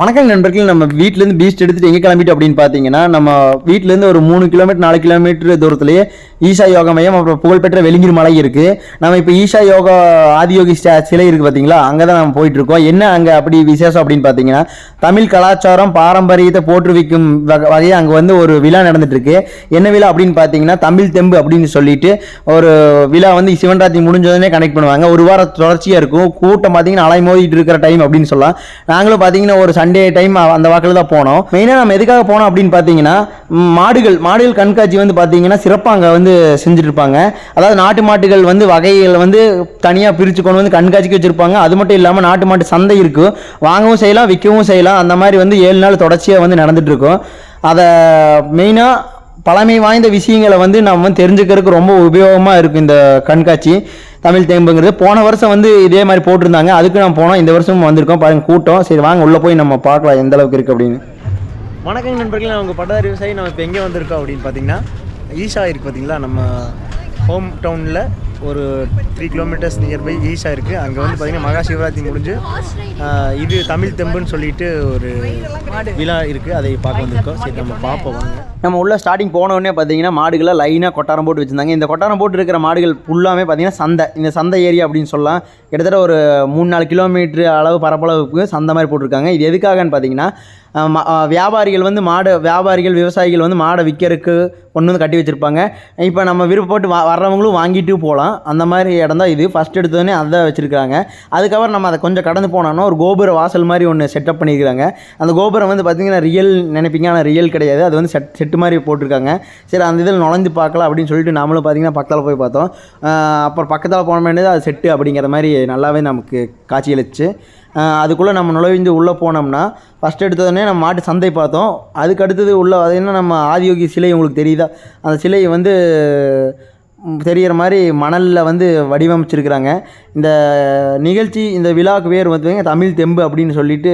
வணக்கம் நண்பர்கள் நம்ம வீட்டிலேருந்து பீஸ்ட் எடுத்துட்டு எங்கே கிளம்பிட்டு அப்படின்னு பார்த்தீங்கன்னா நம்ம வீட்டிலேருந்து ஒரு மூணு கிலோமீட்டர் நாலு கிலோமீட்டர் தூரத்துலேயே ஈஷா யோகா மையம் அப்புறம் புகழ்பெற்ற வெளிங்கிரி மலை இருக்குது நம்ம இப்போ ஈஷா யோகா ஆதியோகி சிலை இருக்குது பார்த்தீங்களா அங்கே தான் நம்ம போயிட்டுருக்கோம். என்ன அங்கே அப்படி விசேஷம் அப்படின்னு பார்த்தீங்கன்னா தமிழ் கலாச்சாரம் பாரம்பரியத்தை போற்றுவிக்கும் வகை வகையாக அங்கே வந்து ஒரு விழா நடந்துட்டுருக்கு. என்ன விழா அப்படின்னு பார்த்தீங்கன்னா தமிழ் தெம்பு அப்படின்னு சொல்லிட்டு ஒரு விழா வந்து சிவன் ராத்திரி முடிஞ்சதுனே கனெக்ட் பண்ணுவாங்க. ஒரு வாரம் தொடர்ச்சியாக இருக்கும். கூட்டம் பார்த்தீங்கன்னா அலை மோதிட்டு இருக்கிற டைம் அப்படின்னு சொல்லலாம். நாங்களும் பார்த்தீங்கன்னா ஒரு சண்டே டைம் அந்த வாக்கில் தான் போனோம். மெயினாக நம்ம எதுக்காக போனோம் அப்படின்னு பார்த்தீங்கன்னா மாடுகள் மாடுகள் கண்காட்சி வந்து பார்த்தீங்கன்னா சிறப்பாக அங்கே வந்து செஞ்சுட்டு இருப்பாங்க அதாவது நாட்டு மாட்டுகள் வந்து வகைகள் வந்து தனியாக பிரித்து கொண்டு வந்து கண்காட்சிக்கு வச்சுருப்பாங்க. அது மட்டும் இல்லாமல் நாட்டு மாட்டு சந்தை இருக்கும் வாங்கவும் செய்யலாம் விற்கவும் செய்யலாம். அந்த மாதிரி வந்து ஏழு நாள் தொடர்ச்சியாக வந்து நடந்துட்டு இருக்கும் அதை மெயினாக பழமை வாய்ந்த விஷயங்களை வந்து நம்ம வந்து தெரிஞ்சுக்கிறதுக்கு ரொம்ப உபயோகமாக இருக்கும் இந்த கண்காட்சி. தமிழ் தேம்புங்கிறது போன வருஷம் வந்து இதே மாதிரி போட்டிருந்தாங்க. அதுக்கு நான் போனோம். இந்த வருஷமும் வந்திருக்கோம். பாருங்க கூட்டம். சரி வாங்க உள்ளே போய் நம்ம பார்க்கலாம் எந்த அளவுக்கு இருக்குது அப்படின்னு. வணக்கம் நண்பர்களே. நான் உங்கள் பட்டதாரி விவசாயி. நம்ம இப்போ எங்கே வந்திருக்கோம் அப்படின்னு பார்த்தீங்கன்னா ஈஷா இருக்குது பார்த்தீங்களா? நம்ம ஹோம் டவுனில் ஒரு த்ரீ கிலோமீட்டர்ஸ் நியர்பை ஈஷா இருக்குது அங்கே வந்து பார்த்தீங்கன்னா மகா சிவராத்திரி முடிஞ்சு இது தமிழ் தெம்புன்னு சொல்லிட்டு ஒரு விழா இருக்குது அதை பார்க்க வந்திருக்கோம். சரி நம்ம பார்ப்போம் வாங்க. நம்ம உள்ள ஸ்டார்டிங் போன உடனே பார்த்தீங்கன்னா மாடுகளை லைனாக கொட்டாரம் போட்டு வச்சுருந்தாங்க. இந்த கொட்டாரம் போட்டு இருக்கிற மாடுகள் ஃபுல்லாமே பார்த்தீங்கன்னா சந்தை. இந்த சந்தை ஏரியா அப்படின்னு சொல்லலாம். கிட்டத்தட்ட ஒரு மூணு நாலு கிலோமீட்டர் அளவு பரப்பளவுக்கு சந்தை மாதிரி போட்டிருக்காங்க. இது எதுக்காகன்னு பார்த்தீங்கன்னா வியாபாரிகள் வந்து மாடு வியாபாரிகள் விவசாயிகள் வந்து மாடை விற்கிறதுக்கு கொண்டு வந்து கட்டி வச்சுருப்பாங்க. இப்போ நம்ம விருப்பப்பட்டு வா வர்றவங்களும் வாங்கிட்டு போகலாம். அந்த மாதிரி இடம் தான் இது. ஃபஸ்ட் எடுத்தோடனே அதான் வச்சுருக்காங்க அதுக்கப்புறம் நம்ம அதை கொஞ்சம் கடந்து போனோம்னா ஒரு கோபுர வாசல் மாதிரி ஒன்று செட்டப் பண்ணியிருக்காங்க அந்த கோபுரம் வந்து பார்த்திங்கன்னா ரியல் நினைப்பீங்க ஆனால் ரியல் கிடையாது. அது வந்து செட் செட்டு மாதிரி போட்டிருக்காங்க. சரி அந்த இதில் நுழைஞ்சு பார்க்கலாம் அப்படின்னு சொல்லிட்டு நாமளும் பார்த்திங்கன்னா பக்கத்தில் போய் பார்த்தோம். அப்புறம் பக்கத்தில் போன வேண்டியது அது செட்டு அப்படிங்கிற மாதிரி நல்லாவே நமக்கு காட்சியளிச்சு அதுக்குள்ளே நம்ம நுழைந்து உள்ளே போனோம்னா ஃபஸ்ட் எடுத்தோடனே நம்ம மாட்டு சந்தை பார்த்தோம். அதுக்கு அடுத்தது உள்ள பார்த்தீங்கன்னா நம்ம ஆதியோகி சிலை உங்களுக்கு தெரியுதா? அந்த சிலை வந்து தெரிகிற மாதிரி மணலில் வந்து வடிவமைச்சிருக்கிறாங்க. இந்த நிகழ்ச்சி இந்த விழாவுக்கு பேர் வந்து தமிழ் தெம்பு அப்படின்னு சொல்லிட்டு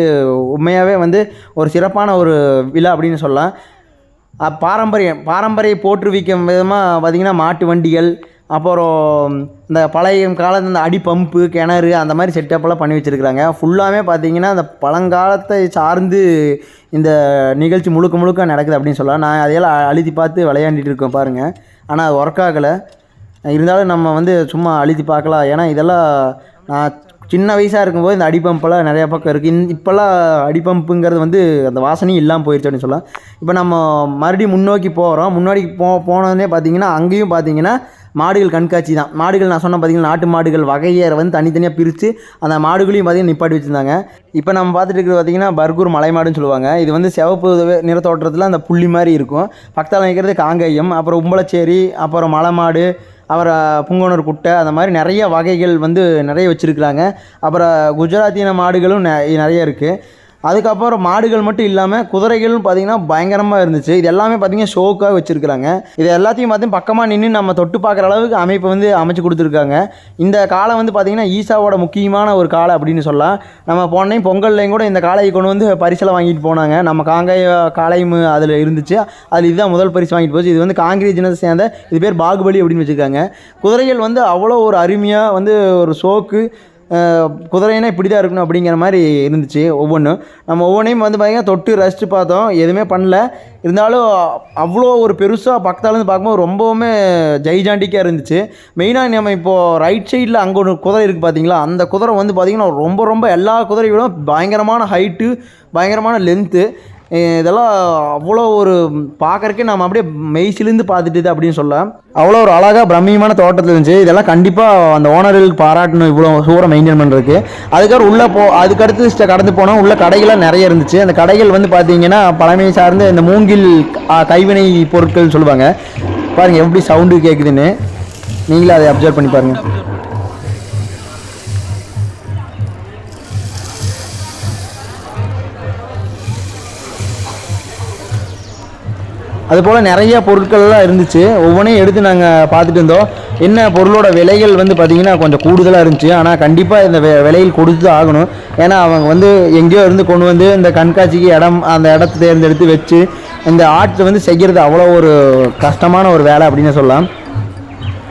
உண்மையாகவே வந்து ஒரு சிறப்பான ஒரு விழா அப்படின்னு சொல்லலாம். பாரம்பரியம் பாரம்பரிய போற்றுவிக்கும் விதமாக பார்த்திங்கன்னா மாட்டு வண்டிகள் அப்புறம் இந்த பழைய காலத்து இந்த அடி பம்பு கிணறு அந்த மாதிரி செட்டப்பெல்லாம் பண்ணி வச்சுருக்குறாங்க. ஃபுல்லாகவே பார்த்தீங்கன்னா அந்த பழங்காலத்தை சார்ந்து இந்த நிகழ்ச்சி முழுக்க முழுக்க நடக்குது அப்படின்னு சொல்லலாம். நான் அதையெல்லாம் அழுதி அழுத்தி பார்த்து விளையாண்டுட்டு இருக்கேன் பாருங்கள் ஆனால் அது ஒர்க் ஆகலை. இருந்தாலும் நம்ம வந்து சும்மா அழுத்தி பார்க்கலாம். ஏன்னா இதெல்லாம் நான் சின்ன வயசாக இருக்கும்போது இந்த அடிப்பம்பெல்லாம் நிறையா பக்கம் இருக்குது இந் இப்போல்லாம் அடிப்பம்புங்கிறது வந்து அந்த வாசனையும் இல்லாமல் போயிடுச்சு அப்படின்னு சொல்லலாம். இப்போ நம்ம மறுபடியும் முன்னோக்கி போகிறோம் முன்னாடி போ போனோடனே பார்த்தீங்கன்னா அங்கேயும் பார்த்தீங்கன்னா மாடுகள் கண்காட்சி தான். மாடுகள் நான் சொன்ன பார்த்தீங்கன்னா நாட்டு மாடுகள் வகையை வந்து தனித்தனியாக பிரித்து அந்த மாடுகளையும் பார்த்தீங்கன்னா நிப்பாட்டி வச்சுருந்தாங்க. இப்போ நம்ம பார்த்துட்டு இருக்கிறது பார்த்திங்கன்னா பர்கூர் மலை மாடுன்னு சொல்லுவாங்க. இது வந்து சிவப்பு நிறத்தோட்டத்தில் அந்த புள்ளி மாதிரி இருக்கும். பக்கத்தில் நிற்கிறது காங்கேயம் அப்புறம் உம்பளச்சேரி அப்புறம் மலை மாடு அப்புறம் புங்கனூர் குட்டை அந்த மாதிரி நிறைய வகைகள் வந்து நிறைய வச்சுருக்குறாங்க. அப்புறம் குஜராத்தின மாடுகளும் நெ- நிறைய இருக்குது அதுக்கப்புறம் மாடுகள் மட்டும் இல்லாமல் குதிரைகளும் பார்த்தீங்கன்னா பயங்கரமாக இருந்துச்சு. இது எல்லாமே பார்த்திங்கன்னா ஷோக்காக வச்சுருக்குறாங்க. இது எல்லாத்தையும் பார்த்தீங்கன்னா பக்கமாக நின்று நம்ம தொட்டு பார்க்குற அளவுக்கு அமைப்பு வந்து அமைச்சு கொடுத்துருக்காங்க. இந்த காலம் வந்து பார்த்திங்கன்னா ஈசாவோட முக்கியமான ஒரு காலம் அப்படின்னு சொல்லலாம். நம்ம போனையும் பொங்கல்லையும் கூட இந்த காளையை கொண்டு வந்து பரிசில் வாங்கிட்டு போனாங்க. நம்ம காங்காய காளையும் அதில் இருந்துச்சு. அதில் இதுதான் முதல் பரிசு வாங்கிட்டு போச்சு. இது வந்து காங்கிரீட் ஜனத்தை சேர்ந்த இது பேர் பாகுபலி அப்படின்னு வச்சுருக்காங்க. குதிரைகள் வந்து அவ்வளோ ஒரு அருமையாக வந்து ஒரு ஷோக்கு குதிரைனா இப்படி தான் இருக்கணும் அப்படிங்கிற மாதிரி இருந்துச்சு ஒவ்வொன்றும் நம்ம ஒவ்வொன்றையும் வந்து பார்த்திங்கன்னா தொட்டு ரசித்து பார்த்தோம். எதுவுமே பண்ணல. இருந்தாலும் அவ்வளோ ஒரு பெருசாக பக்கத்தாலேருந்து பார்க்கும்போது ரொம்பவுமே ஜெய்ஜாண்டிக்காக இருந்துச்சு. மெயினாக நம்ம இப்போது ரைட் சைடில் அங்கே ஒரு குதிரை இருக்குது பார்த்தீங்களா அந்த குதிரை வந்து பார்த்திங்கன்னா ரொம்ப ரொம்ப எல்லா குதிரைகளும் பயங்கரமான ஹைட்டு பயங்கரமான லென்த்து இதெல்லாம் அவ்வளோ ஒரு பார்க்குறக்கே நம்ம அப்படியே மெய்சிலிருந்து பார்த்துட்டு அப்படின்னு சொல்லலாம். அவ்வளோ ஒரு அழகாக பிரம்மியமான தோட்டத்தில் இருந்துச்சு. இதெல்லாம் கண்டிப்பாக அந்த ஓனர்களுக்கு பாராட்டணும். இவ்வளோ சூப்பராக மெயின்டைன் பண்ணுறதுக்கு அதுக்கப்புறம் உள்ளே போ அதுக்கடுத்து கடந்து போனால் உள்ள கடைகள்லாம் நிறைய இருந்துச்சு. அந்த கடைகள் வந்து பார்த்தீங்கன்னா பழமை சார்ந்த இந்த மூங்கில் கைவினை பொருட்கள் சொல்லுவாங்க. பாருங்கள் எப்படி சவுண்டு கேட்குதுன்னு நீங்களே அதை அப்சர்வ் பண்ணி பாருங்கள் அதுபோல் நிறைய பொருட்கள்லாம் இருந்துச்சு. ஒவ்வொன்றையும் எடுத்து நாங்கள் பார்த்துட்டு இருந்தோம். என்ன பொருளோட விலைகள் வந்து பார்த்திங்கன்னா கொஞ்சம் கூடுதலாக இருந்துச்சு. ஆனால் கண்டிப்பாக இந்த விலையில் கொடுத்து தான் ஆகணும். ஏன்னா அவங்க வந்து எங்கேயோ இருந்து கொண்டு வந்து இந்த கண்காட்சிக்கு இடம் அந்த இடத்த தேர்ந்தெடுத்து வச்சு இந்த ஆர்ட் வந்து செய்கிறது அவ்வளோ ஒரு கஷ்டமான ஒரு வேலை அப்படின்னு சொல்லலாம்.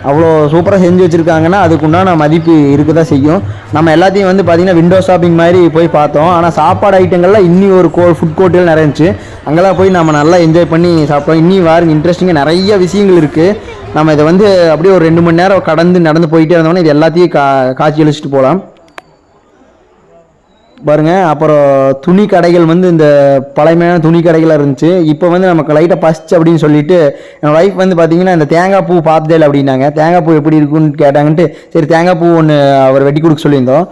அவ்வளோ சூப்பராக செஞ்சு வச்சுருக்காங்கன்னா அதுக்குண்டான மதிப்பு இருக்க தான் செய்யும். நம்ம எல்லாத்தையும் வந்து பார்த்திங்கன்னா விண்டோ ஷாப்பிங் மாதிரி போய் பார்த்தோம். ஆனால் சாப்பாடு ஐட்டங்கள்லாம் இன்னி ஒரு கோ ஃபுட் கோர்ட்டுகள் நிறைய இருந்துச்சு அங்கெல்லாம் போய் நம்ம நல்லா என்ஜாய் பண்ணி சாப்பிட்டோம். இன்னி வாருங்க இன்ட்ரெஸ்டிங்காக நிறைய விஷயங்கள் இருக்குது நம்ம இதை வந்து அப்படியே ஒரு ரெண்டு மணி நேரம் கடந்து நடந்து போயிட்டே இருந்தோம்னா இது எல்லாத்தையும் கா காட்சி அழிச்சிட்டு போகலாம். பாருங்கள் அப்புறம் துணி கடைகள் வந்து இந்த பழமையான துணி கடைகளாக இருந்துச்சு. இப்போ வந்து நமக்கு லைட்டாக பசிச்சு அப்படின்னு சொல்லிட்டு என் ஒய்ஃப் வந்து பார்த்தீங்கன்னா இந்த தேங்காய் பூ பார்த்ததே அப்படின்னாங்க. தேங்காய் பூ எப்படி இருக்குன்னு கேட்டாங்கன்ட்டு சரி தேங்காய் பூ ஒன்று அவர் வெட்டி கொடுக்க சொல்லியிருந்தோம்.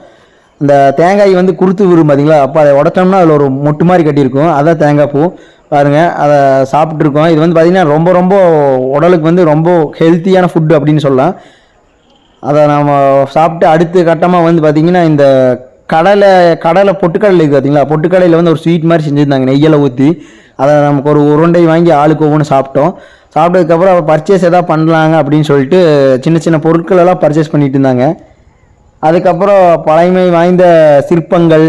அந்த தேங்காய் வந்து குருத்து விரும் பார்த்தீங்களா அப்போ அதை உடச்சோம்னா அதில் ஒரு மொட்டு மாதிரி கட்டியிருக்கும். அதான் தேங்காய் பூ. பாருங்க அதை சாப்பிட்ருக்கோம் இது வந்து பார்த்திங்கன்னா ரொம்ப ரொம்ப உடலுக்கு வந்து ரொம்ப ஹெல்த்தியான ஃபுட்டு அப்படின்னு சொல்லலாம். அதை நாம் சாப்பிட்டு அடுத்த கட்டமாக வந்து பார்த்திங்கன்னா இந்த கடலை கடலை பொட்டுக்கடலை இருக்குது பார்த்தீங்களா பொட்டுக்கடலையில் வந்து ஒரு ஸ்வீட் மாதிரி செஞ்சுருந்தாங்க நெய்யலை ஊற்றி அதை நமக்கு ஒரு உருண்டை வாங்கி ஆளுக்கு ஒவ்வொன்று சாப்பிட்டோம். சாப்பிட்டதுக்கப்புறம் அவள் பர்ச்சேஸ் எதாவது பண்ணலாங்க அப்படின்னு சொல்லிட்டு சின்ன சின்ன பொருட்கள் எல்லாம் பர்ச்சேஸ் பண்ணிட்டு இருந்தாங்க. அதுக்கப்புறம் பழமை வாய்ந்த சிற்பங்கள்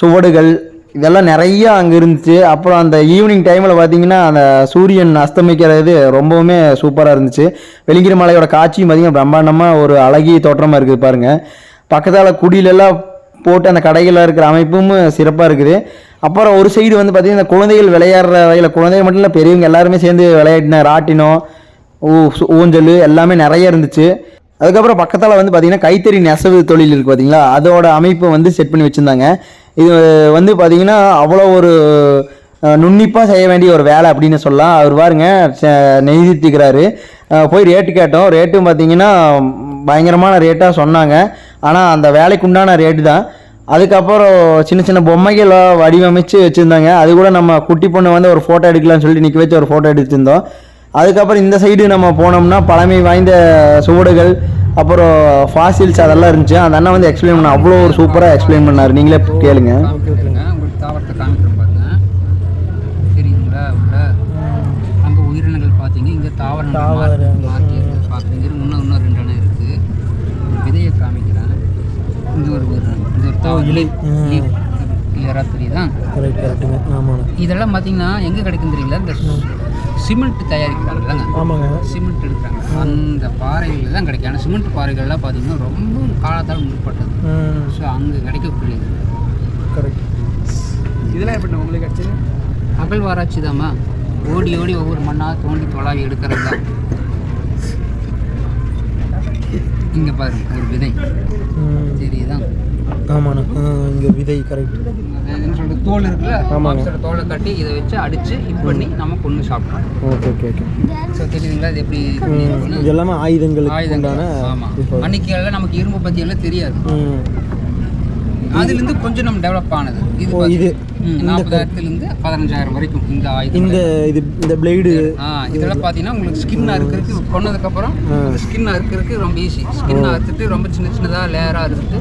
சுவடுகள் இதெல்லாம் நிறைய அங்கே இருந்துச்சு. அப்புறம் அந்த ஈவினிங் டைமில் பார்த்தீங்கன்னா அந்த சூரியன் அஸ்தமிக்கிறது ரொம்பவுமே சூப்பராக இருந்துச்சு. வெலிங்கிரி மலையோட காட்சியும் பார்த்தீங்கன்னா பிரம்மாண்டமாக ஒரு அழகிய தோற்றமாக இருக்குது பாருங்கள் பக்கத்தால் குடியிலெல்லாம் போட்டு அந்த கடைகளில் இருக்கிற அமைப்பும் சிறப்பாக இருக்குது. அப்புறம் ஒரு சைடு வந்து பார்த்தீங்கன்னா இந்த குழந்தைகள் விளையாடுற வகையில் குழந்தைகள் மட்டும் இல்லை பெரியவங்க எல்லாருமே சேர்ந்து விளையாடின ராட்டினம் ஊ சு- ஊஞ்சல் எல்லாமே நிறைய இருந்துச்சு. அதுக்கப்புறம் பக்கத்தில் வந்து பார்த்தீங்கன்னா கைத்தறி நெசவு தொழில் இருக்குது பார்த்தீங்களா அதோட அமைப்பை வந்து செட் பண்ணி வச்சுருந்தாங்க. இது வந்து பார்த்தீங்கன்னா அவ்வளோ ஒரு நுண்ணிப்பாக செய்ய வேண்டிய ஒரு வேலை அப்படின்னு சொல்லலாம். அவர் பாருங்க ச- நெய்திட்டுக்கிறாரு போய் ரேட்டு கேட்டோம். ரேட்டும் பார்த்தீங்கன்னா பயங்கரமான ரேட்டாக சொன்னாங்க. ஆனால் அந்த வேலைக்கு உண்டான ரேட்டு தான். அதுக்கப்புறம் சின்ன சின்ன பொம்மைகளை வடிவமைச்சு வச்சுருந்தாங்க. அது கூட நம்ம குட்டி பொண்ணு வந்து ஒரு ஃபோட்டோ எடுக்கலாம்னு சொல்லிட்டு நிற்க வச்சு ஒரு ஃபோட்டோ எடுத்திருந்தோம். அதுக்கப்புறம் இந்த சைடு நம்ம போனோம்னா பழமை வாய்ந்த சுவடுகள் அப்புறம் ஃபாசில்ஸ் அதெல்லாம் இருந்துச்சு. அந்த அண்ணன் வந்து எக்ஸ்பிளைன் பண்ண அவ்வளோ ஒரு சூப்பராக எக்ஸ்பிளைன் பண்ணார். நீங்களே கேளுங்க. உயிரினங்கள் பார்த்தீங்க இங்கே தாவரங்கள் பார்க்குறீங்க இன்னும் இன்னும் ரெண்டு அணை இருக்குது ஒரு விதையை காமிக்கிறேன் இது ஒரு தாவரம் இலை கிளியராக தெரியுதா கரெக்ட் கரெக்டுங்க ஆமாங்க இதெல்லாம் பார்த்தீங்கன்னா எங்கே கிடைக்கும் தெரியல இந்த சிமெண்ட் தயாரிக்கிறாங்கல்லங்க ஆமாங்க. சிமெண்ட் எடுக்கிறாங்க. அந்த பாறைகள் தான் கிடைக்கும். ஆனால் சிமெண்ட் பாறைகள்லாம் பார்த்தீங்கன்னா ரொம்ப காலத்தால் முற்பட்டது. ம் ஸோ அங்கே கிடைக்கக்கூடியது. கரெக்ட் இதெல்லாம் எப்படி உங்களுக்கு கிடச்சிது? அகழ்வாராய்ச்சி தாம்மா. ஓடி ஓடி ஒவ்வொரு மண்ணாக தோண்டி தொலாவி எடுக்கிறது தான். இங்கே பாருங்க ஒரு விதை. ம். தெரியுதா? ஆமாண்ணா. இங்கே விதை கரெக்ட் தோல் இருக்குல்ல ஆமாங்க. தோலை கட்டி இதை வச்சு அடிச்சு இது பண்ணி நம்ம கொண்டு சாப்பிடலாம். Okay okay okay. ஸோ தெரியுதுங்களா இது எப்படி? இது எல்லாமே ஆயுதங்கள். உண்டான ஆமாம். அன்னைக்கு நமக்கு இரும்பு பத்தி எல்லாம் தெரியாது. அதுலேருந்து கொஞ்சம் நம்ம டெவலப் ஆனது. இது இது. நாற்பதாயிரத்துலேருந்து பதினஞ்சாயிரம் வரைக்கும் இந்த ஆயுதம் இந்த இது இந்த பிளேடு ஆ இதெல்லாம் பார்த்தீங்கன்னா உங்களுக்கு ஸ்கின் அறுக்கிறதுக்கு கொன்னதுக்கப்புறம் ஆ. ஸ்கின் அறுக்கிறதுக்கு ரொம்ப ஈஸி ஸ்கின் அறுத்துட்டு ரொம்ப சின்ன சின்னதாக லேயராக அறுத்துட்டு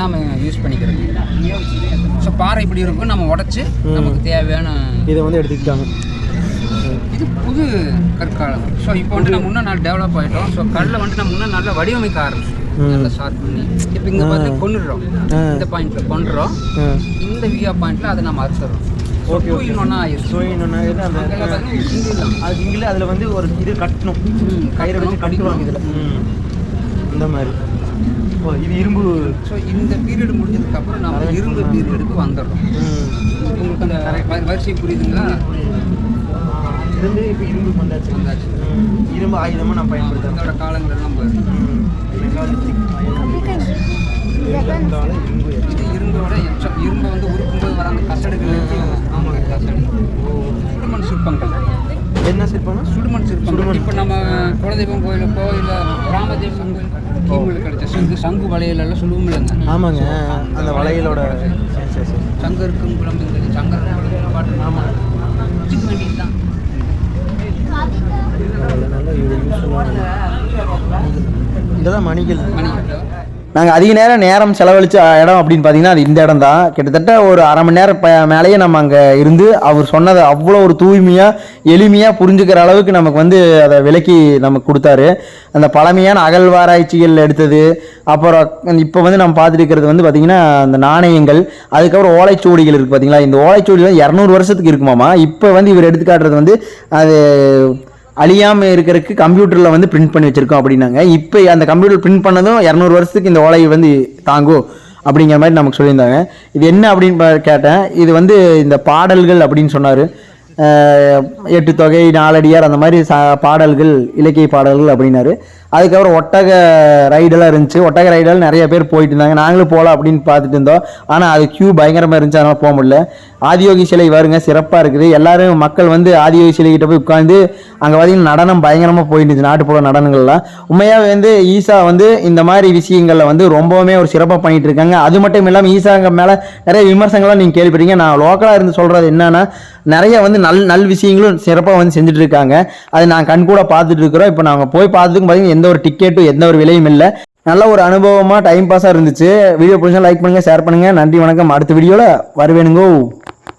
நாம யூஸ் பண்ணிக்கிறது. ஸோ பாறை இப்படி இருக்கும். நம்ம உடச்சி நமக்கு தேவையான இதை வந்து எடுத்துக்கிட்டாங்க. இது புது கற்காலம். ஸோ இப்போ வந்துட்டு நம்ம இன்னும் நல்லா டெவலப் ஆகிட்டோம் ஸோ கல்லை வந்துட்டு நம்ம இன்னும் நல்லா வடிவமைக்க ஆரம்பிச்சோம் நல்லா ஷார்ப் பண்ணி. இப்போ இங்கே பார்த்து கொண்டுடுறோம். இந்த பாயிண்ட்டில் கொண்டுறோம் இந்த வியா பாயிண்ட்டில் அதை நம்ம அறுத்துறோம் ஓகே. அது சிங்கிள் அதில் வந்து ஒரு இது கட்டணும். கயிறை வச்சு கட்டணும், கட்டுவாங்க இதில். ம். இந்த மாதிரி. ஓ இது இரும்பு ஸோ இந்த பீரியட் முடிஞ்சதுக்கு அப்புறம் நம்ம இரும்பு பீரியடுக்கு வந்துடுறோம். உங்களுக்கு அந்த வரிசை புரியுதுங்களா? இருந்து இப்போ இரும்பு வந்தாச்சு. வந்தாச்சு. இரும்பு ஆயுதமாக நான் பயன்படுத்துகிறேன் அதோட காலங்கள் இது இரும்போட எச்சம் இரும்பை வந்து உருக்கும்போது வர அந்த கசடுகள் ஆமாங்க கசடு சுடுமண் சிற்பங்கள். என்ன சிற்பம்னா? சுடுமண் சுடுமண். இப்போ நம்ம குலதெய்வம் கோயிலுக்கோ இல்லை ராமதேவம் கோயில் கிடைச்ச சங்கு சங்கு வளையலெல்லாம் சொல்லுவோம் இல்லைங்க. ஆமாங்க. அந்த வளையலோட சரி சரி சரி. சங்கு இருக்கும் குழம்புங்க சங்கர் குழம்பு பாட்டு ஆமாம் தான் நல்லா யூஸ்ஃபுல்லான இதெல்லாம் மணிகள். நாங்கள் அதிக நேரம் நேரம் செலவழித்த இடம் அப்படின்னு பார்த்தீங்கன்னா அது இந்த இடம் தான் கிட்டத்தட்ட ஒரு அரை மணி நேரம் மேலேயே நம்ம அங்கே இருந்து அவர் சொன்னதை அவ்வளோ ஒரு தூய்மையாக எளிமையாக புரிஞ்சுக்கிற அளவுக்கு நமக்கு வந்து அதை விலக்கி நமக்கு கொடுத்தாரு. அந்த பழமையான அகழ்வாராய்ச்சிகள் எடுத்தது. அப்புறம் இப்போ வந்து நம்ம பார்த்துட்டு வந்து பார்த்திங்கன்னா அந்த நாணயங்கள். அதுக்கப்புறம் ஓலைச்சுவடிகள் இருக்குது பார்த்தீங்களா இந்த ஓலைச்சுவடிகள் இரநூறு வருஷத்துக்கு இருக்குமாமா? இப்போ வந்து இவர் எடுத்துக்காட்டுறது வந்து அது அழியாமல் இருக்கிறதுக்கு கம்ப்யூட்டரில் வந்து பிரிண்ட் பண்ணி வச்சுருக்கோம் அப்படின்னாங்க. இப்போ அந்த கம்ப்யூட்டர் பிரிண்ட் பண்ணதும் இரநூறு வருஷத்துக்கு இந்த ஓலை வந்து தாங்கும் அப்படிங்கிற மாதிரி நமக்கு சொல்லியிருந்தாங்க. இது என்ன அப்படின்னு பா- கேட்டேன். இது வந்து இந்த பாடல்கள் அப்படின்னு சொன்னார். எட்டு தொகை நாலடியார் அந்த மாதிரி சா பாடல்கள் இலக்கிய பாடல்கள் அப்படின்னாரு. அதுக்கப்புறம் ஒட்டக ரைடெல்லாம் இருந்துச்சு. ஒட்டக ரைடெல்லாம் நிறைய பேர் போயிட்டு இருந்தாங்க. நாங்களும் போகலாம் அப்படின்னு பார்த்துட்டு இருந்தோம். ஆனால் அது க்யூ பயங்கரமாக இருந்துச்சு. அதனால் போக முடியல. ஆதியோகி சிலை வருங்க சிறப்பாக இருக்குது. எல்லாரும் மக்கள் வந்து ஆதியோகி சிலைகிட்ட போய் உட்காந்து அங்கே பார்த்தீங்கன்னா நடனம் பயங்கரமாக போயிட்டு இருந்துச்சு. நாட்டுப்புற நடனங்கள்லாம். உண்மையாகவே வந்து ஈசா வந்து இந்த மாதிரி விஷயங்களில் வந்து ரொம்பவுமே ஒரு சிறப்பாக பண்ணிகிட்டு இருக்காங்க. அது மட்டும் இல்லாமல் ஈசாங்க மேலே நிறைய விமர்சனங்கள்லாம் நீங்கள் கேள்விப்பட்டீங்க நான் லோக்கலாக இருந்து சொல்கிறது என்னென்னா நிறைய வந்து நல் நல் விஷயங்களும் சிறப்பாக வந்து செஞ்சுட்டு இருக்காங்க அது நான் கண் கூட பார்த்துட்டு இருக்கிறோம் இப்போ நாங்கள் போய் பார்த்ததுக்கு பார்த்தீங்கன்னா எந்த ஒரு டிக்கெட்டும் எந்த ஒரு விலையும் இல்லை. நல்ல ஒரு அனுபவமாக டைம் பாஸாக இருந்துச்சு. வீடியோ பிடிச்சா லைக் பண்ணுங்கள் ஷேர் பண்ணுங்கள் நன்றி வணக்கம். அடுத்த வீடியோவில் வருவேனுங்கோ.